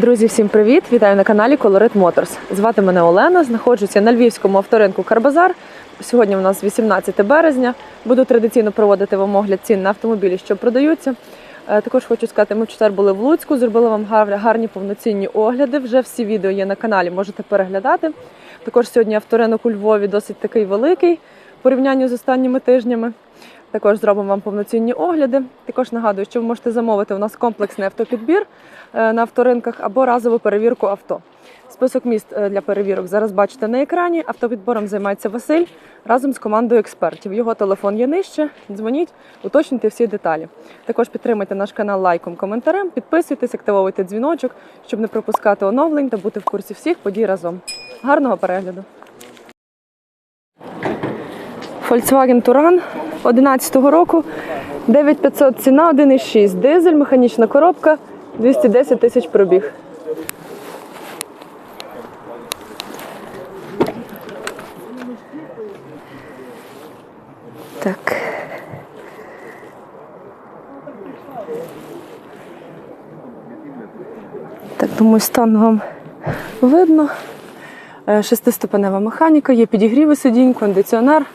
Друзі, всім привіт! Вітаю на каналі Colorit Motors. Звати мене Олена. Знаходжуся на львівському авторинку Карбазар. Сьогодні у нас 18 березня. Буду традиційно проводити вам огляд цін на автомобілі, що продаються. Е, Також хочу сказати, ми в четвер були в Луцьку, зробили вам гарні повноцінні огляди. Вже всі відео є на каналі, можете переглядати. Також сьогодні авторинок у Львові досить такий великий в порівнянні з останніми тижнями. Також зробимо вам повноцінні огляди. Також нагадую, що ви можете замовити у нас комплексний автопідбір е, на авторинках або разову перевірку авто. Список міст е, для перевірок зараз бачите на екрані. Автопідбором займається Василь разом з командою експертів. Його телефон є нижче. Дзвоніть, уточнюйте всі деталі. Також підтримайте наш канал лайком, коментарем, підписуйтесь, активовуйте дзвіночок, щоб не пропускати оновлень та бути в курсі всіх подій разом. Гарного перегляду! Volkswagen Touran 11 року, 9500 ціна, 1,6 дизель, механічна коробка, 210 тисяч пробіг. Так. Так, думаю, стан вам видно. Е, Шестиступенева механіка, є підігріви сидінь, кондиціонер.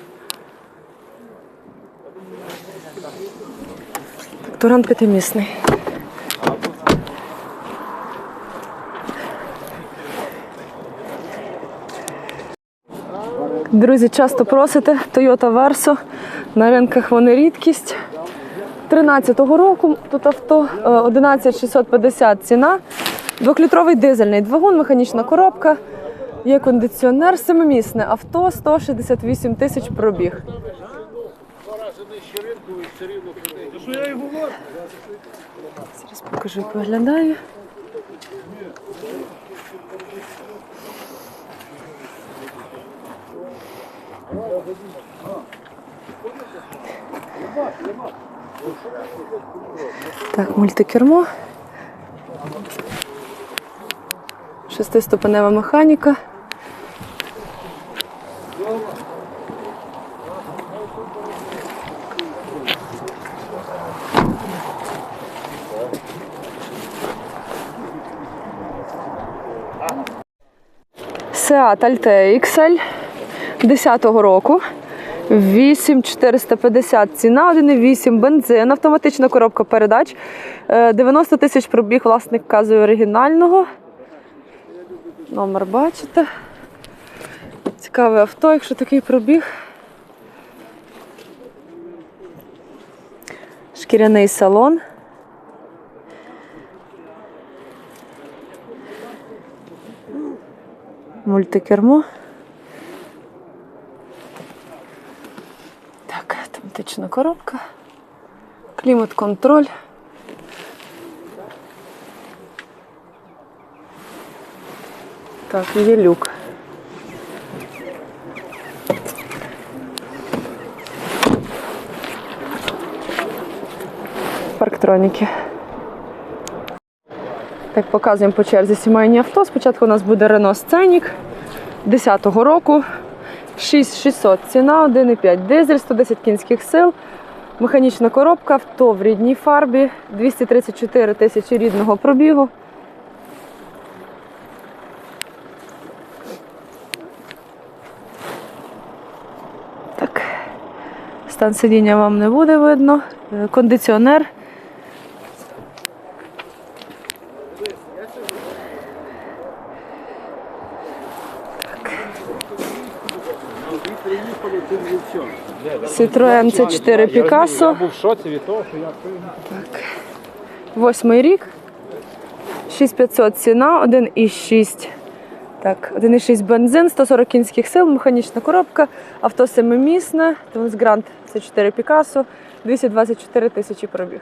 Туран п'ятимісний. Друзі, часто просите Toyota Verso. На ринках вони рідкість. 13-го року тут авто е, 11650 ціна. Двохлітровий дизельний двигун, механічна коробка. Є кондиціонер, семимісне авто, 168 тисяч пробіг. Зараз покажу, як виглядає. Так, мультикермо. Шестиступенева механіка. Seat Altea XL 10-го року. 8450 ціна, 1,8 бензин, автоматична коробка передач. Е, 90 тисяч пробіг, власник вказує оригінального. Номер бачите. Цікаве авто, якщо такий пробіг. Шкіряний салон. Мультикермо. Так, автоматична коробка. Клімат-контроль. Так, є люк. Парктроніки. Так, показуємо по черзі сімейні авто. Спочатку у нас буде Renault Scenic 10-го року. 6600 ціна, 1,5 дизель, 110 кінських сил. Механічна коробка, авто в рідній фарбі, 234 тисячі рідного пробігу. Так. Стан сидіння вам не буде видно. Е, Кондиціонер. Citroen C4 Picasso. Я був в шоці від того, що я Восьмий рік. 6500 ціна, 1,6. Так, 1,6 бензин, 140 кінських сил, механічна коробка, авто семимісне, Грант це 4 Picasso, 224 тисячі пробіг.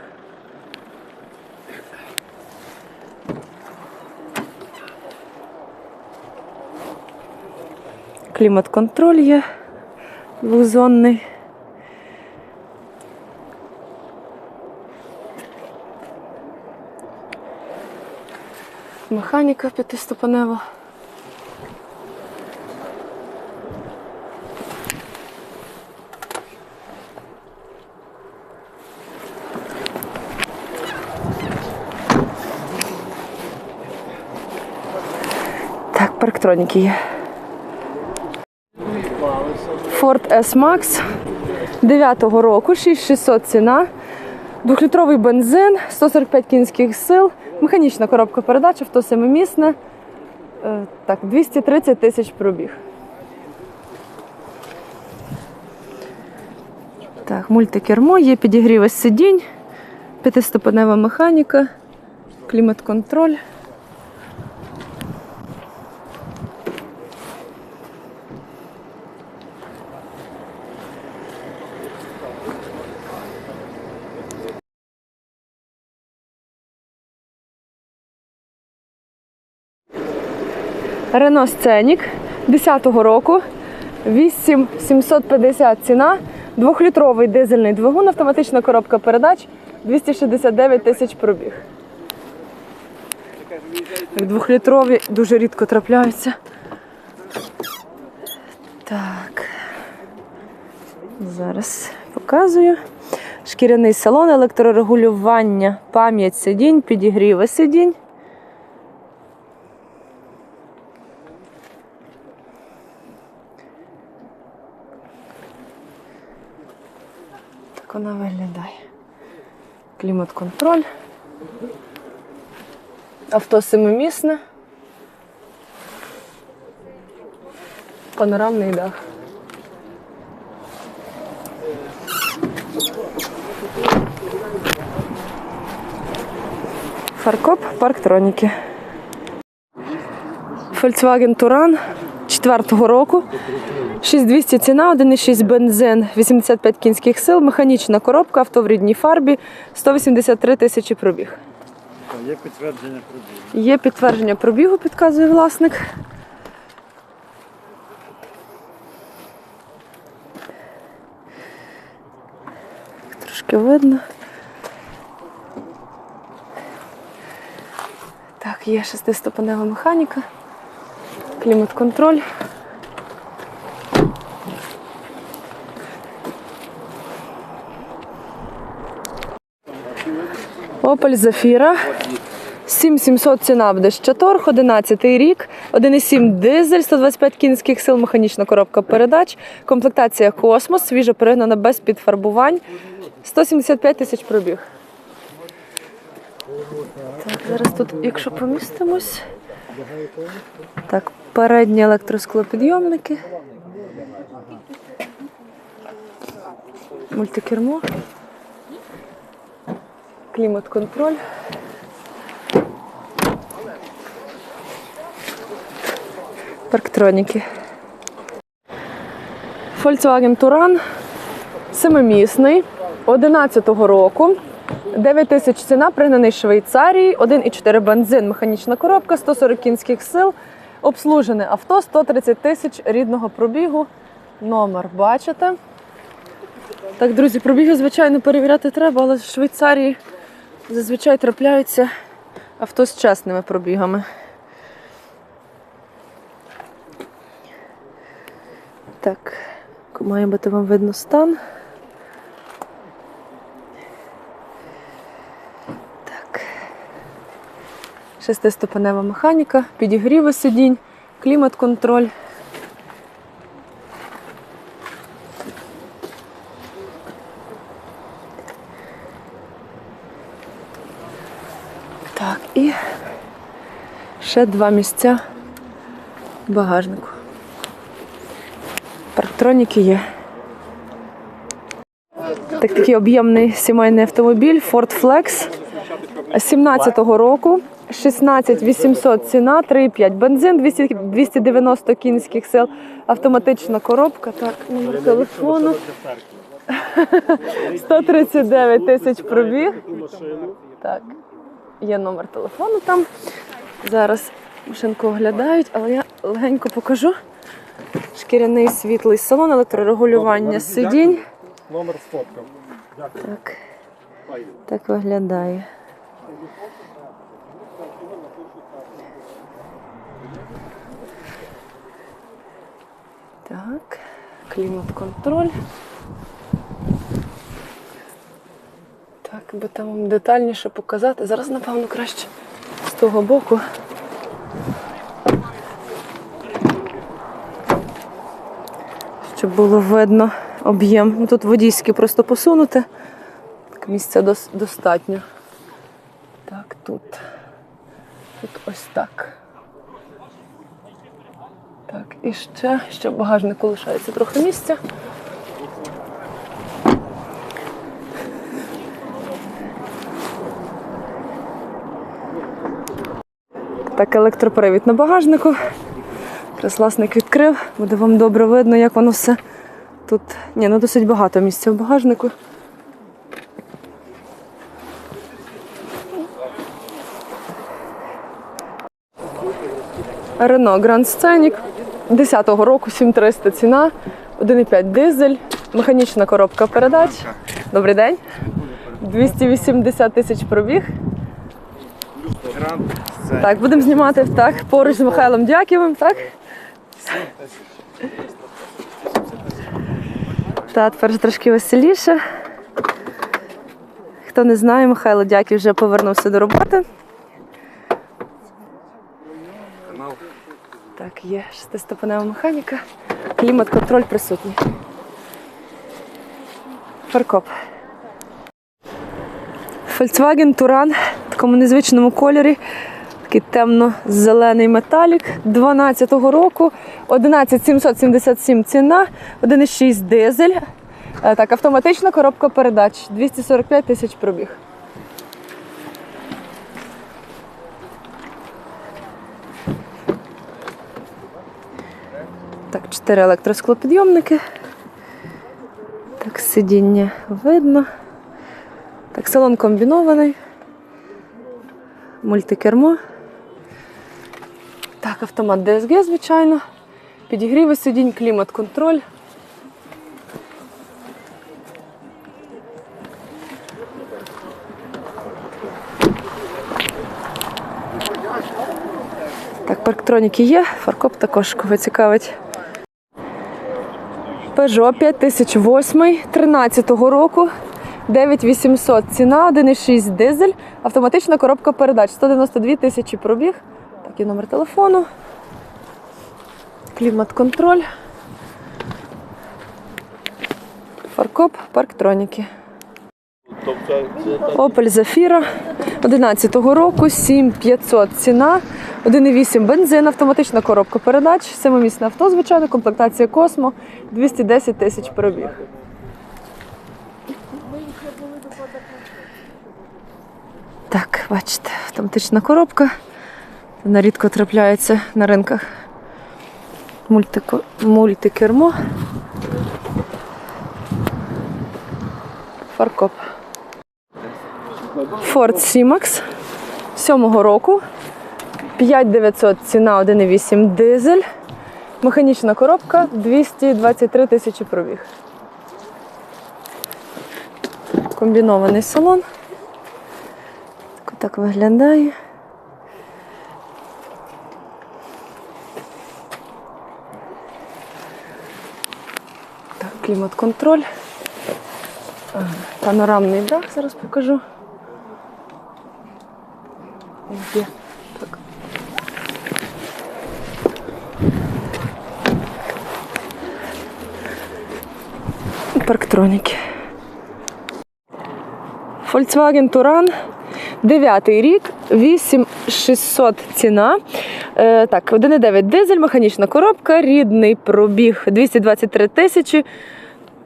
Клімат-контроль є двозонний. Механіка п'ятиступенева. Парктроніки є. Ford S-Max 9-го року, 6600 ціна. Двохлітровий бензин, 145 кінських сил, механічна коробка передач, авто семимісне. Е, Так, 230 тисяч пробіг. Так, мультикермо, є підігрів сидінь, п'ятиступенева механіка, клімат-контроль. Рено Сценік 10-го року. 8750 ціна. Двохлітровий дизельний двигун, автоматична коробка передач, 269 тисяч пробіг. Двохлітрові дуже рідко трапляються. Так. Зараз показую. Шкіряний салон, електрорегулювання, пам'ять сидінь, підігріви сидінь. Так вона виглядає. Клімат-контроль. Авто семимісне. Панорамний дах. Фаркоп парктроніки. Volkswagen Touran 4-го року. 6200 ціна, 1,6 бензин, 85 кінських сил, механічна коробка, авто в рідній фарбі, 183 тисячі пробіг. Є підтвердження пробігу. Є підтвердження пробігу, підказує власник. Трошки видно. Так, є шестиступенева механіка, клімат-контроль. Opel Zafira. 7700 ціна буде торг, 11 рік, 1,7 дизель, 125 кінських сил, механічна коробка передач, комплектація космос, свіжо перегнана без підфарбувань, 175 тисяч пробіг. Так, зараз тут, якщо помістимось. Так, передні електросклопідйомники. Мультикермо. Клімат-контроль. Парктроніки. Volkswagen Touran семимісний 11-го року. 9 тисяч ціна, пригнаний Швейцарії, 1,4 бензин, механічна коробка, 140 кінських сил, обслужене авто, 130 тисяч рідного пробігу. Номер бачите. Так, друзі, пробіги, звичайно, перевіряти треба, але в Швейцарії зазвичай трапляються авто з чесними пробігами. Так, має бути вам видно стан. Шестиступенева механіка, підігріви сидінь, клімат-контроль. Так, і ще два місця багажнику. Парктроніки є. Так, такий об'ємний сімейний автомобіль Ford Flex 17-го року. 16 800 ціна, 3,5 бензин, 200, 290 кінських сил, автоматична коробка. Так, номер телефону. 139 тисяч пробіг. Так, є номер телефону там. Зараз машинку оглядають, але я легенько покажу. Шкіряний світлий салон, електрорегулювання сидінь. Номер сфоткав. Так, так виглядає. Так, клімат-контроль. Так, би там вам детальніше показати. Зараз, напевно, краще з того боку. Щоб було видно об'єм. Ну, тут водійські просто посунути. Так, Місця дос достатньо. Так, тут. Тут ось так. Так, і ще, ще в багажнику лишається трохи місця. Так, електропривід на багажнику. Якраз відкрив, буде вам добре видно, як воно все тут. Ні, ну досить багато місця в багажнику. Рено Grand Scenic 10-го року 7300 ціна, 1,5 дизель, механічна коробка передач. Добрий день. 280 тисяч пробіг. Так, будемо знімати так, поруч з Михайлом Дяківим, так? Та тепер трошки веселіше. Хто не знає, Михайло Дяків вже повернувся до роботи. канал. Так, є шестиступенева механіка. Клімат-контроль присутній. Фаркоп. Volkswagen Touran в такому незвичному кольорі. Такий темно-зелений металік 12-го року. 11777 ціна, 1,6 дизель. Е, Так, автоматична коробка передач. 245 тисяч пробіг. Так, чотири електросклопідйомники. Так, сидіння видно. Так, салон комбінований. Мультикермо. Так, автомат DSG, звичайно. Підігріви сидінь, клімат-контроль. Так, парктроніки є, фаркоп також кого цікавить. Peugeot 5008 13 року. 9800 ціна, 1,6 дизель, автоматична коробка передач, 192 тисячі пробіг. Так, і номер телефону. Клімат-контроль. Фаркоп, парктроніки. Opel Zafira 11 року, 7500 ціна, 1,8 бензин, автоматична коробка передач, семимісне авто, звичайно, комплектація Космо, 210 тисяч пробіг. Так, бачите, автоматична коробка. Вона рідко трапляється на ринках. Мультикермо. Фаркоп. Ford C-Max 7-го року. 5900 ціна 1,8 дизель. Механічна коробка 223 тисячі пробіг. Комбінований салон. Так, так виглядає. Клімат-контроль. Панорамний дах, зараз покажу. Є. Так. Парктроніки. Volkswagen Touran, 9 рік, 8600 ціна. Е, так, 1,9 дизель, механічна коробка, рідний пробіг 223 тисячі.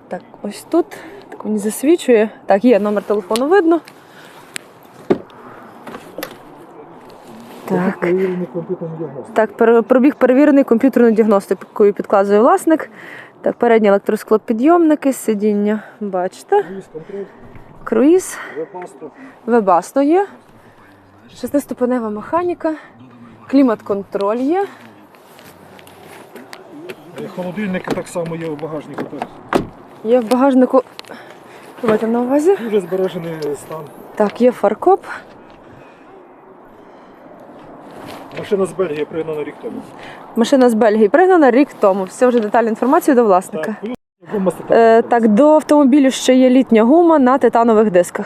Так, ось тут. Так мені засвічує. Так, є номер телефону видно. Так. Перевірений комп'ютерний діагноз. Так, пробіг перевірений комп'ютерною діагностикою підказує власник. Так, передні електросклопідйомники, сидіння. Бачите, Круїз вебасто є, шестиступенева механіка, клімат-контроль є. Холодильники так само є в багажнику. теж. Є в багажнику. Маєте на увазі? Дуже збережений стан. Так, є фаркоп. Машина з Бельгії пригнана рік тому. Машина з Бельгії пригнана рік тому. Все вже детальна інформація до власника. Так, гума з Е, так, до автомобілю ще є літня гума на титанових дисках.